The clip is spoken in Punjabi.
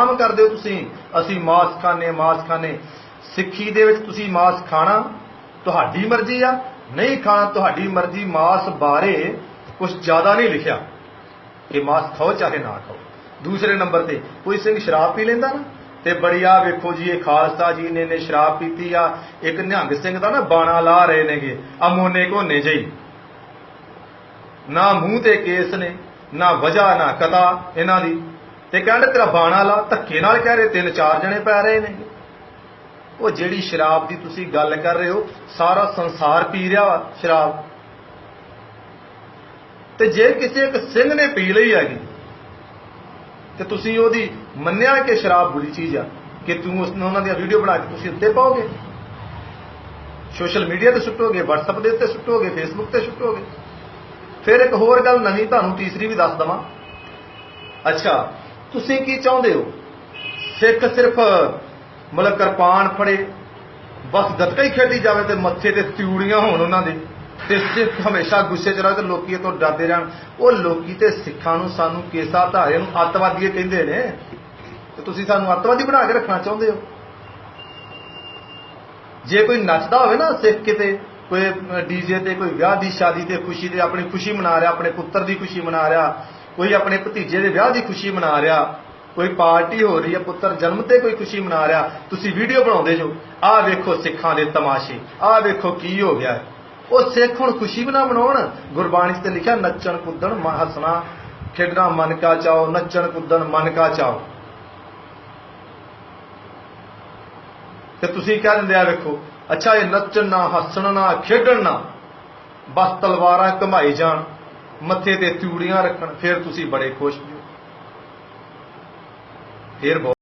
ਬਦਨਾਮ ਕਰਦੇ ਹੋ ਤੁਸੀਂ, ਅਸੀਂ ਮਾਸ ਖਾਣੇ ਮਾਸ ਖਾਣੇ ਸਿੱਖੀ ਦੇ ਵਿੱਚ ਤੁਸੀਂ ਮਾਸ ਖਾਣਾ ਤੁਹਾਡੀ ਮਰਜ਼ੀ ਆ, ਨਹੀਂ ਖਾਣਾ ਤੁਹਾਡੀ ਮਰਜ਼ੀ, ਮਾਸ ਬਾਰੇ ਕੁਝ ਜ਼ਿਆਦਾ ਨਹੀਂ ਲਿਖਿਆ। ਕਿ ਮਾਸ ਖਾਓ ਚਾਹੇ ਨਾ ਖਾਓ। ਦੂਸਰੇ ਨੰਬਰ ਤੇ, ਕੋਈ ਸਿੰਘ ਸ਼ਰਾਬ ਪੀ ਲੈਂਦਾ ਨਾ, ਤੇ ਬੜੀ ਆ ਵੇਖੋ ਜੀ, ਇਹ ਖਾਲਸਾ ਜੀ ਨੇ ਨੇ ਸ਼ਰਾਬ ਪੀਤੀ ਆ, ਇੱਕ ਨਿਹੰਗ ਸਿੰਘ ਦਾ ਨਾ ਬਾਣਾ ਲਾ ਰਹੇ ਨੇਗੇ, ਅਮੋਨੇ ਘੋਨੇ ਜਈ ਨਾ ਮੂੰਹ ਤੇ ਕੇਸ ਨੇ, ਨਾ ਵਜ੍ਹਾ, ਨਾ ਕਤਾ ਇਹਨਾਂ ਦੀ। ਤੇ ਕਹਿੰਦੇ ਤੇਰਾ ਬਾਣਾ ਲਾ, ਧੱਕੇ ਨਾਲ ਕਹਿ ਰਹੇ, ਤਿੰਨ ਚਾਰ ਜਣੇ ਪੈ ਰਹੇ ਨੇ। ਉਹ ਜਿਹੜੀ ਸ਼ਰਾਬ ਦੀ ਤੁਸੀਂ ਗੱਲ ਕਰ ਰਹੇ ਹੋ, ਸਾਰਾ ਸੰਸਾਰ ਪੀ ਰਿਹਾ ਸ਼ਰਾਬ। ਤੇ ਜੇ ਕਿਸੇ ਇੱਕ ਸਿੰਘ ਨੇ ਪੀ ਲਈ ਹੈਗੀ, ਤੇ ਤੁਸੀਂ ਉਹਦੀ ਮੰਨਿਆ ਕਿ ਸ਼ਰਾਬ ਬੁਰੀ ਚੀਜ਼ ਆ, ਕਿ ਤੂੰ ਉਸ ਉਹਨਾਂ ਦੀਆਂ ਵੀਡੀਓ ਬਣਾ ਕੇ ਤੁਸੀਂ ਉੱਤੇ ਪਾਓਗੇ? ਸੋਸ਼ਲ ਮੀਡੀਆ ਤੇ ਸੁੱਟੋਗੇ, WhatsApp ਦੇ ਉੱਤੇ ਸੁੱਟੋਗੇ, Facebook ਤੇ ਸੁੱਟੋਗੇ? ਫਿਰ ਇੱਕ ਹੋਰ ਗੱਲ ਨਵੀਂ ਤੁਹਾਨੂੰ ਤੀਸਰੀ ਵੀ ਦੱਸ ਦਵਾਂ। ਅੱਛਾ ਤੁਸੀਂ ਕੀ ਚਾਹੁੰਦੇ ਹੋ? ਸਿੱਖ ਸਿਰਫ ਮਤਲਬ ਕਿਰਪਾਨ ਫੜੇ, ਬਸ ਗੱਤਕਾ ਹੀ ਖੇਡੀ ਜਾਵੇ ਤੇ ਮੱਥੇ ਤੇ ਤਿਊੜੀਆਂ ਹੋਣ ਉਹਨਾਂ ਦੇ। ਤੇ ਸਿੱਖ ਹਮੇਸ਼ਾ ਗੁੱਸੇ 'ਚ ਰਹੇ ਤੇ ਲੋਕੀ ਤੋਂ ਡਰਦੇ ਰਹਿਣ। ਉਹ ਲੋਕੀ ਤੇ ਸਿੱਖਾਂ ਨੂੰ ਸਾਨੂੰ ਕੇਸਾ ਧਾਰਿਆਂ ਨੂੰ ਅੱਤਵਾਦੀ ਕਹਿੰਦੇ ਨੇ। ਤੇ ਤੁਸੀਂ ਸਾਨੂੰ ਅੱਤਵਾਦੀ ਬਣਾ ਕੇ ਰੱਖਣਾ ਚਾਹੁੰਦੇ ਹੋ? ਜੇ ਕੋਈ ਨੱਚਦਾ ਹੋਵੇ ਨਾ ਸਿੱਖ ਕਿਤੇ, ਕੋਈ ਡੀਜੇ ਤੇ, ਕੋਈ ਵਿਆਹ ਦੀ ਸ਼ਾਦੀ ਤੇ ਖੁਸ਼ੀ ਤੇ ਆਪਣੀ ਖੁਸ਼ੀ ਮਨਾ ਰਿਹਾ, ਆਪਣੇ ਪੁੱਤਰ ਦੀ ਖੁਸ਼ੀ ਮਨਾ ਰਿਹਾ ਕੋਈ ਆਪਣੇ ਭਤੀਜੇ ਦੇ ਵਿਆਹ ਦੀ ਖੁਸ਼ੀ ਮਨਾ ਰਿਹਾ, ਕੋਈ ਪਾਰਟੀ ਹੋ ਰਹੀ ਹੈ, ਪੁੱਤਰ ਜਨਮ ਤੇ ਕੋਈ ਖੁਸ਼ੀ ਮਨਾ ਰਿਹਾ, ਤੁਸੀਂ ਵੀਡੀਓ ਬਣਾਉਂਦੇ ਜੋ, ਆਹ ਵੇਖੋ ਸਿੱਖਾਂ ਦੇ ਤਮਾਸ਼ੇ, ਆਹ ਵੇਖੋ ਕੀ ਹੋ ਗਿਆ। ਉਹ ਸਿੱਖ ਹੁਣ ਖੁਸ਼ੀ ਵੀ ਨਾ ਮਨਾਉਣ ਗੁਰਬਾਣੀ 'ਚ ਤੇ ਲਿਖਿਆ, ਨੱਚਣ ਕੁੱਦਣ ਹੱਸਣਾ, ਖੇਡਣਾ ਮਨ ਕਾ ਚਾਓ, ਨੱਚਣ ਕੁੱਦਣ ਮਨ ਕਾ ਚਾਓ। ਤੇ ਤੁਸੀਂ ਕਹਿ ਦਿੰਦੇ ਆ ਵੇਖੋ, ਅੱਛਾ ਇਹ ਨੱਚਣ ਨਾ, ਹੱਸਣ ਨਾ, ਖੇਡਣ ਨਾ, ਬਸ ਤਲਵਾਰਾਂ ਘਮਾਈ ਜਾਣ। ਮੱਥੇ ਤੇ ਚੂੜੀਆਂ ਰੱਖਣ ਫਿਰ ਤੁਸੀਂ ਬੜੇ ਖੁਸ਼ ਹੋ ਫਿਰ ਬਹੁਤ